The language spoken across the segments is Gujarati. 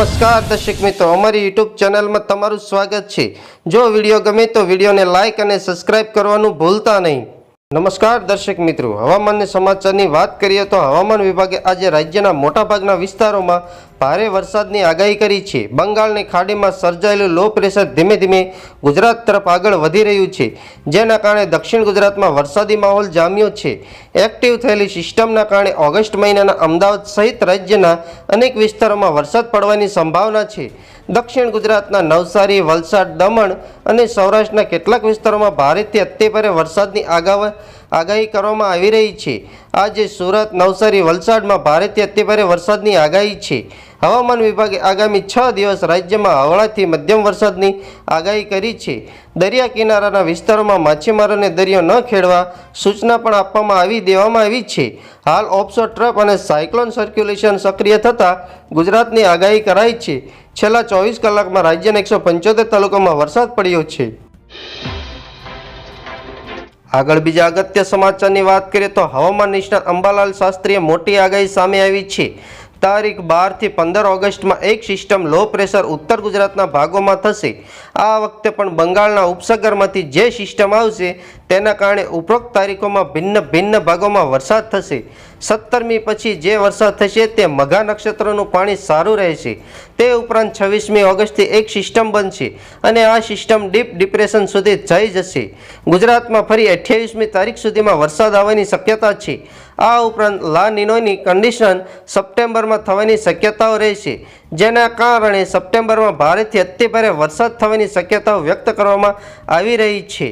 નમસ્કાર દર્શક મિત્રો, અમારી યુટ્યુબ ચેનલમાં તમારું સ્વાગત છે. જો વીડિયો ગમે તો વિડીયોને લાઇક અને સબસ્ક્રાઇબ કરવાનું ભૂલતા નહીં. નમસ્કાર દર્શક મિત્રો, હવામાનની સમાચારની વાત કરીએ તો હવામાન વિભાગે આજે રાજ્યના મોટાભાગના વિસ્તારોમાં ભારે વરસાદની આગાહી કરી છે. બંગાળની ખાડીમાં સર્જાયેલું લો પ્રેશર ધીમે ધીમે ગુજરાત તરફ આગળ વધી રહ્યું છે, જેના કારણે દક્ષિણ ગુજરાતમાં વરસાદી માહોલ જામ્યો છે. એક્ટિવ થયેલી સિસ્ટમના કારણે ઓગસ્ટ મહિનાના અમદાવાદ સહિત રાજ્યના અનેક વિસ્તારોમાં વરસાદ પડવાની સંભાવના છે. દક્ષિણ ગુજરાતના નવસારી, વલસાડ, દમણ અને સૌરાષ્ટ્રના કેટલાક વિસ્તારોમાં ભારેથી અત્યભારે વરસાદની આગાહ આગાહી કરવામાં આવી રહી છે. આજે સુરત, નવસારી, વલસાડમાં ભારેથી અતિભારે વરસાદની આગાહી છે. હવામાન વિભાગે આગામી છ દિવસ રાજ્યમાં હળવાથી મધ્યમ વરસાદની આગાહી કરી છે. દરિયા કિનારાના વિસ્તારોમાં માછીમારોને દરિયો ન ખેડવા સૂચના પણ આપવામાં આવી દેવામાં આવી છે. હાલ ઓફશોર ટ્રપ અને સાયક્લોન સર્ક્યુલેશન સક્રિય થતાં ગુજરાતની આગાહી કરાઈ છે. છેલ્લા ચોવીસ કલાકમાં રાજ્યના એકસો પંચોતેર તાલુકામાં વરસાદ પડ્યો છે. આગળ બીજા અગત્ય સમાચારની વાત કરીએ તો હવામાન નિષ્ણાત અંબાલાલ શાસ્ત્રીએ મોટી આગાહી સામે આવી છે. તારીખ બારથી પંદર ઓગસ્ટમાં એક સિસ્ટમ લો પ્રેશર ઉત્તર ગુજરાતના ભાગોમાં થશે. આ વખતે પણ બંગાળના ઉપસાગરમાંથી જે સિસ્ટમ આવશે તેના કારણે ઉપરોક્ત તારીખોમાં ભિન્ન ભિન્ન ભાગોમાં વરસાદ થશે. સત્તરમી પછી જે વરસાદ થશે તે મઘા નક્ષત્રનું પાણી સારું રહેશે. તે ઉપરાંત છવ્વીસમી ઓગસ્ટથી એક સિસ્ટમ બનશે અને આ સિસ્ટમ ડીપ ડિપ્રેશન સુધી જઈ જશે. ગુજરાતમાં ફરી અઠ્યાવીસમી તારીખ સુધીમાં વરસાદ આવવાની શક્યતા છે. આ ઉપરાંત લા નિનોની કન્ડિશન સપ્ટેમ્બરમાં થવાની શક્યતાઓ રહેશે, જેના કારણે સપ્ટેમ્બરમાં ભારેથી અતિભારે વરસાદ થવાની શક્યતાઓ વ્યક્ત કરવામાં આવી રહી છે.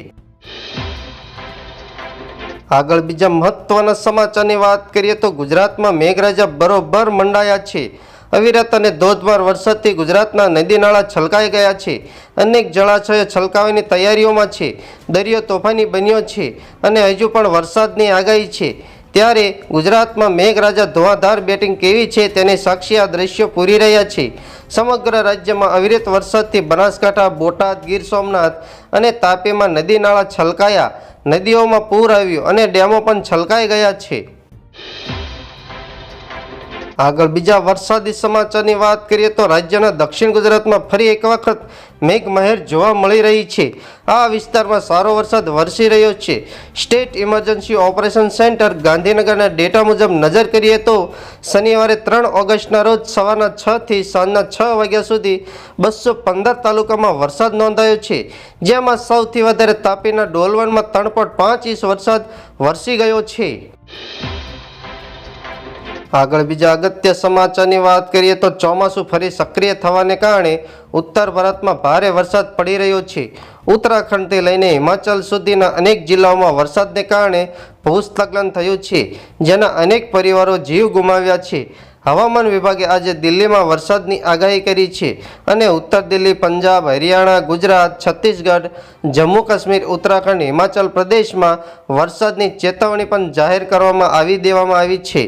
આગળ બીજા મહત્વના સમાચારની વાત કરીએ તો ગુજરાતમાં મેઘરાજા બરોબર મંડાયા છે. અવિરત અને ધોધમાર વરસાદથી ગુજરાતના નદી નાળા છલકાઈ ગયા છે. અનેક જળાશયો છલકાવાની તૈયારીઓમાં છે. દરિયો તોફાની બન્યો છે અને હજુ પણ વરસાદની આગાહી છે. ત્યારે ગુજરાતમાં મેઘરાજા ધોવાધાર બેટિંગ કેવી છે તેને સાક્ષી આ દ્રશ્યો પૂરી રહ્યા છે. સમગ્ર રાજ્યમાં અવિરત વરસાદથી બનાસકાંઠા, બોટાદ, ગીર સોમનાથ અને તાપીમાં નદી નાળા છલકાયા. નદીઓમાં પૂર આવ્યું અને ડેમો પણ છલકાઈ ગયા છે. આગળ બીજા વરસાદી સમાચારની વાત કરીએ તો રાજ્યના દક્ષિણ ગુજરાતમાં ફરી એક વખત મેઘમહેર જોવા મળી રહી છે. આ વિસ્તારમાં સારો વરસાદ વરસી રહ્યો છે. સ્ટેટ ઇમરજન્સી ઓપરેશન સેન્ટર ગાંધીનગરના ડેટા મુજબ નજર કરીએ તો શનિવારે ત્રણ ઓગસ્ટના રોજ સવારના છથી સાંજના છ વાગ્યા સુધી બસો પંદર તાલુકામાં વરસાદ નોંધાયો છે. જેમાં સૌથી વધારે તાપીના ડોલવણમાં ત્રણ પાંચ ઇંચ વરસાદ વરસી ગયો છે. આગળ બીજા અગત્ય સમાચારની વાત કરીએ તો ચોમાસું ફરી સક્રિય થવાને કારણે ઉત્તર ભારતમાં ભારે વરસાદ પડી રહ્યો છે. ઉત્તરાખંડથી લઈને હિમાચલ સુધીના અનેક જિલ્લાઓમાં વરસાદને કારણે ભૂસ્ખલન થયું છે, જેના અનેક પરિવારો જીવ ગુમાવ્યા છે. હવામાન વિભાગે આજે દિલ્હીમાં વરસાદની આગાહી કરી છે અને ઉત્તર દિલ્હી, પંજાબ, હરિયાણા, ગુજરાત, છત્તીસગઢ, જમ્મુ કાશ્મીર, ઉત્તરાખંડ, હિમાચલ પ્રદેશમાં વરસાદની ચેતવણી પણ જાહેર કરવામાં આવી દેવામાં આવી છે.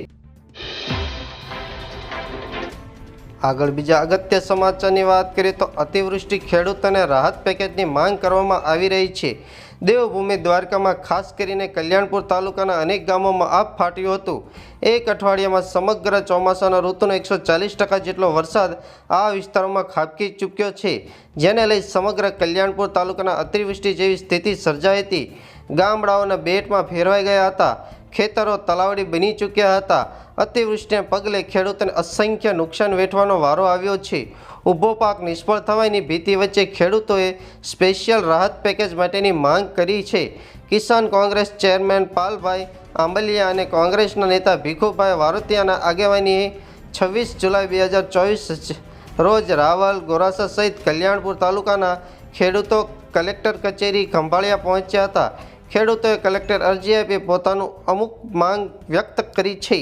આગળ બીજા અગત્ય સમાચારની વાત કરીએ તો અતિવૃષ્ટિ ખેડૂતોને રાહત પેકેજની માંગ કરવામાં આવી રહી છે. દેવભૂમિ દ્વારકામાં ખાસ કરીને કલ્યાણપુર તાલુકાના અનેક ગામોમાં આપ ફાટ્યું હતું. એક અઠવાડિયામાં સમગ્ર ચોમાસાના ઋતુનો એકસો ચાલીસ ટકા જેટલો વરસાદ આ વિસ્તારોમાં ખાબકી ચૂક્યો છે. જેને લઈ સમગ્ર કલ્યાણપુર તાલુકાના અતિવૃષ્ટિ જેવી સ્થિતિ સર્જાઈ હતી. ગામડાઓના બેટમાં ફેરવાઈ ગયા હતા. ખેતરો તલાવડી બની ચૂક્યા હતા. અતિવૃષ્ટિને પગલે ખેડૂતોને અસંખ્ય નુકસાન વેઠવાનો વારો આવ્યો છે. ઊભો પાક નિષ્ફળ થવાની ભીતિ વચ્ચે ખેડૂતોએ સ્પેશિયલ રાહત પેકેજ માટેની માંગ કરી છે. કિસાન કોંગ્રેસ ચેરમેન પાલભાઈ આંબલિયા અને કોંગ્રેસના નેતા ભીખુભાઈ વારોતિયાના આગેવાનીએ છવ્વીસ જુલાઈ બે હજાર ચોવીસ રોજ રાવલ ગોરાસા સહિત કલ્યાણપુર તાલુકાના ખેડૂતો કલેક્ટર કચેરી ખંભાળિયા પહોંચ્યા હતા. ખેડૂતોએ કલેક્ટર અરજી આપી પોતાનું અમુક માંગ વ્યક્ત કરી છે.